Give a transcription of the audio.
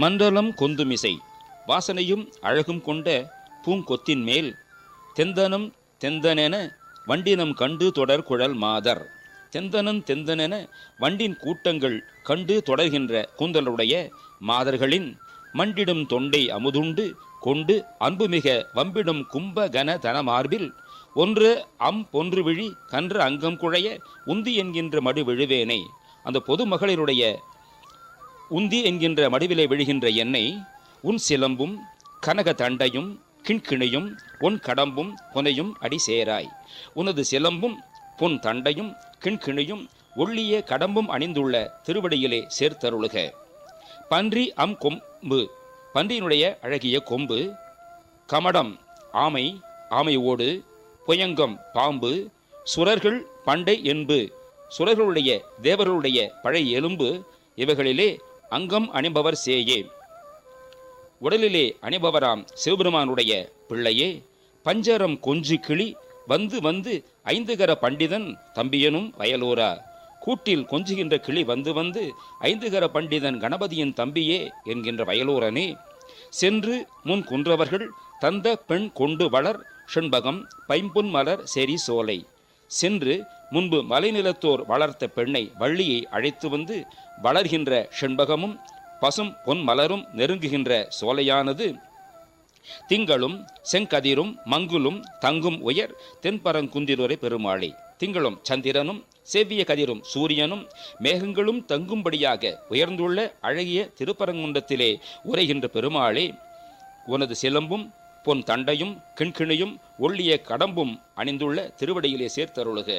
மண்டலம் கொந்துமிசை. வாசனையும் அழகும் கொண்ட பூங்கொத்தின் மேல் தெந்தனம் தெந்தனென வண்டினம் கண்டு தொடர் குழல் மாதர். தெந்தனன் தெந்தனென வண்டின் கூட்டங்கள் கண்டு தொடர்கின்ற கூந்தலுடைய மாதர்களின் மண்டிடும் தொண்டை அமுதுண்டு கொண்டு அன்புமிக வம்பிடும் கும்ப கன தனமார்பில் ஒன்று அம் பொன்று விழி கன்று அங்கம் குழைய உந்தி என்கின்ற மடு விழுவேனை. அந்த பொதுமகளிருடைய உந்தி என்கின்ற மடுவிலே விழுகின்ற எண்ணெய் உன் சிலம்பும் கனக தண்டையும் கிண்கிணியும் உன் கடம்பும் புனையும் அடி சேராய். உனது சிலம்பும் பொன் தண்டையும் கிண்கிணியும் ஒள்ளிய கடம்பும் அணிந்துள்ள திருவடியிலே சேர்த்தருளுக. பன்றி அம் கொம்பு பன்றியினுடைய அழகிய கொம்பு கமடம் ஆமை ஆமை ஓடு புயங்கம் பாம்பு சுரர்கள் பண்டை என்பு சுரர்களுடைய தேவர்களுடைய பழைய எலும்பு இவைகளிலே அங்கம் அணிபவர் சேயே. உடலிலே அணிபவராம் சிவபெருமானுடைய பிள்ளையே பஞ்சரம் கொஞ்சு கிளி வந்து வந்து ஐந்துகர பண்டிதன் தம்பியனும் வயலூரா. கூட்டில் கொஞ்சுகின்ற கிளி வந்து வந்து ஐந்துகர பண்டிதன் கணபதியின் தம்பியே என்கின்ற வயலூரனே. சென்று முன் குன்றவர்கள் தந்த பெண் கொண்டு வளர் செண்பகம் பைம்புன் மலர் செரி சோலை. சென்று முன்பு மலைநிலத்தோர் வளர்த்த பெண்ணை வள்ளியை அழைத்து வந்து வளர்கின்ற செண்பகமும் பசும் பொன் மலரும் நெருங்குகின்ற சோலையானது. திங்களும் செங்கதிரும் மங்குலும் தங்கும் உயர் தென்பரங்குந்திருரை பெருமாளே. திங்களும் சந்திரனும் செவ்விய கதிரும் சூரியனும் மேகங்களும் தங்கும்படியாக உயர்ந்துள்ள அழகிய திருப்பரங்குன்றத்திலே உரைகின்ற பெருமாளே உனது சிலம்பும் பொன் தண்டையும் கிண்கிணியும் ஒள்ளிய கடம்பும் அணிந்துள்ள திருவடியிலே சேர்த்தருளுக.